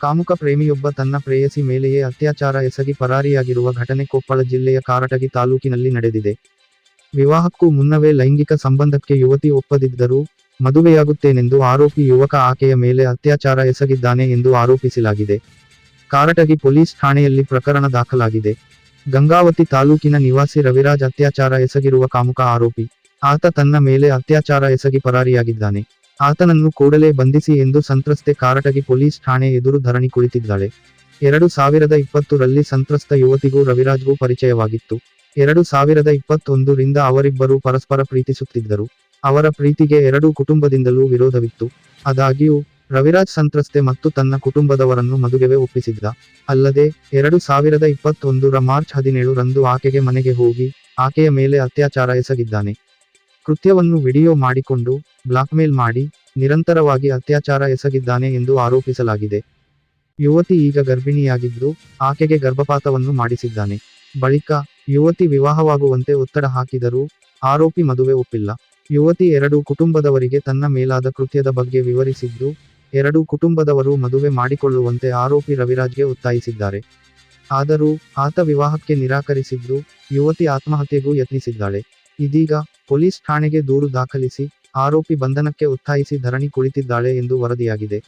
ಕಾಮುಕ ಪ್ರೇಮಿಯೊಬ್ಬ ತನ್ನ ಪ್ರೇಯಸಿ ಮೇಲೆಯೇ ಅತ್ಯಾಚಾರ ಎಸಗಿ ಪರಾರಿಯಾಗಿರುವ ಘಟನೆ ಕೊಪ್ಪಳ ಜಿಲ್ಲೆಯ ಕಾರಟಗಿ ತಾಲೂಕಿನಲ್ಲಿ ನಡೆದಿದೆ. ವಿವಾಹಕ್ಕೂ ಮುನ್ನವೇ ಲೈಂಗಿಕ ಸಂಬಂಧಕ್ಕೆ ಯುವತಿ ಒಪ್ಪದಿದ್ದರೂ ಮದುವೆಯಾಗುತ್ತೇನೆಂದು ಆರೋಪಿ ಯುವಕ ಆಕೆಯ ಮೇಲೆ ಅತ್ಯಾಚಾರ ಎಸಗಿದ್ದಾನೆ ಎಂದು ಆರೋಪಿಸಲಾಗಿದೆ. ಕಾರಟಗಿ ಪೊಲೀಸ್ ಠಾಣೆಯಲ್ಲಿ ಪ್ರಕರಣ ದಾಖಲಾಗಿದೆ. ಗಂಗಾವತಿ ತಾಲೂಕಿನ ನಿವಾಸಿ ರವಿರಾಜ್ ಅತ್ಯಾಚಾರ ಎಸಗಿರುವ ಕಾಮುಕ ಆರೋಪಿ, ಆತ ತನ್ನ ಮೇಲೆ ಅತ್ಯಾಚಾರ ಎಸಗಿ ಪರಾರಿಯಾಗಿದ್ದಾನೆ. ಆತನನ್ನು ಕೂಡಲೇ ಬಂಧಿಸಿ ಎಂದು ಸಂತ್ರಸ್ತೆ ಕಾರಟಗಿ ಪೊಲೀಸ್ ಠಾಣೆ ಎದುರು ಧರಣಿ ಕುಳಿತಿದ್ದಾಳೆ. ಎರಡು ಸಾವಿರದ ಇಪ್ಪತ್ತರಲ್ಲಿ ಸಂತ್ರಸ್ತ ಯುವತಿಗೂ ರವಿರಾಜ್ಗೂ ಪರಿಚಯವಾಗಿತ್ತು. ಎರಡು ಸಾವಿರದ ಇಪ್ಪತ್ತೊಂದು ಅವರಿಬ್ಬರು ಪರಸ್ಪರ ಪ್ರೀತಿಸುತ್ತಿದ್ದರು. ಅವರ ಪ್ರೀತಿಗೆ ಎರಡೂ ಕುಟುಂಬದಿಂದಲೂ ವಿರೋಧವಿತ್ತು. ಆದಾಗ್ಯೂ, ರವಿರಾಜ್ ಸಂತ್ರಸ್ತೆ ಮತ್ತು ತನ್ನ ಕುಟುಂಬದವರನ್ನು ಮದುವೆಗೆ ಒಪ್ಪಿಸಿದ್ದ. ಅಲ್ಲದೆ, ಎರಡು ಸಾವಿರದ ಇಪ್ಪತ್ತೊಂದರ ಮಾರ್ಚ್ ಹದಿನೇಳು ರಂದು ಆಕೆಗೆ ಮನೆಗೆ ಹೋಗಿ, ಆಕೆಯ ಮೇಲೆ ಅತ್ಯಾಚಾರ ಎಸಗಿದ್ದಾನೆ. ಕೃತ್ಯವನ್ನು ವಿಡಿಯೋ ಮಾಡಿಕೊಂಡು, ಬ್ಲಾಕ್ಮೇಲ್ ಮಾಡಿ ನಿರಂತರವಾಗಿ ಅತ್ಯಾಚಾರ ಎಸಗಿದ್ದಾನೆ ಎಂದು ಆರೋಪಿಸಲಾಗಿದೆ. ಯುವತಿ ಈಗ ಗರ್ಭಿಣಿಯಾಗಿದ್ದು, ಆಕೆಗೆ ಗರ್ಭಪಾತವನ್ನು ಮಾಡಿಸಿದ್ದಾನೆ. ಬಳಿಕ, ಯುವತಿ ವಿವಾಹವಾಗುವಂತೆ ಒತ್ತಡ ಹಾಕಿದರೂ, ಆರೋಪಿ ಮದುವೆ ಒಪ್ಪಿಲ್ಲ. ಯುವತಿ ಎರಡೂ ಕುಟುಂಬದವರಿಗೆ ತನ್ನ ಮೇಲಾದ ಕೃತ್ಯದ ಬಗ್ಗೆ ವಿವರಿಸಿದ್ದು, ಎರಡೂ ಕುಟುಂಬದವರು ಮದುವೆ ಮಾಡಿಕೊಳ್ಳುವಂತೆ ಆರೋಪಿ ರವಿರಾಜ್ಗೆ ಒತ್ತಾಯಿಸಿದ್ದಾರೆ. ಆದರೂ, ಆತ ವಿವಾಹಕ್ಕೆ ನಿರಾಕರಿಸಿದ್ದು, ಯುವತಿ ಆತ್ಮಹತ್ಯೆಗೂ ಯತ್ನಿಸಿದ್ದಾಳೆ. ಇದೀಗ, ಪೊಲೀಸ್ ಠಾಣೆಗೆ ದೂರು ದಾಖಲಿಸಿ ಆರೋಪಿ ಬಂಧನಕ್ಕೆ ಒತ್ತಾಯಿಸಿ ಧರಣಿ ಕುಳಿತಿದ್ದಾಳೆ ಎಂದು ವರದಿಯಾಗಿದೆ.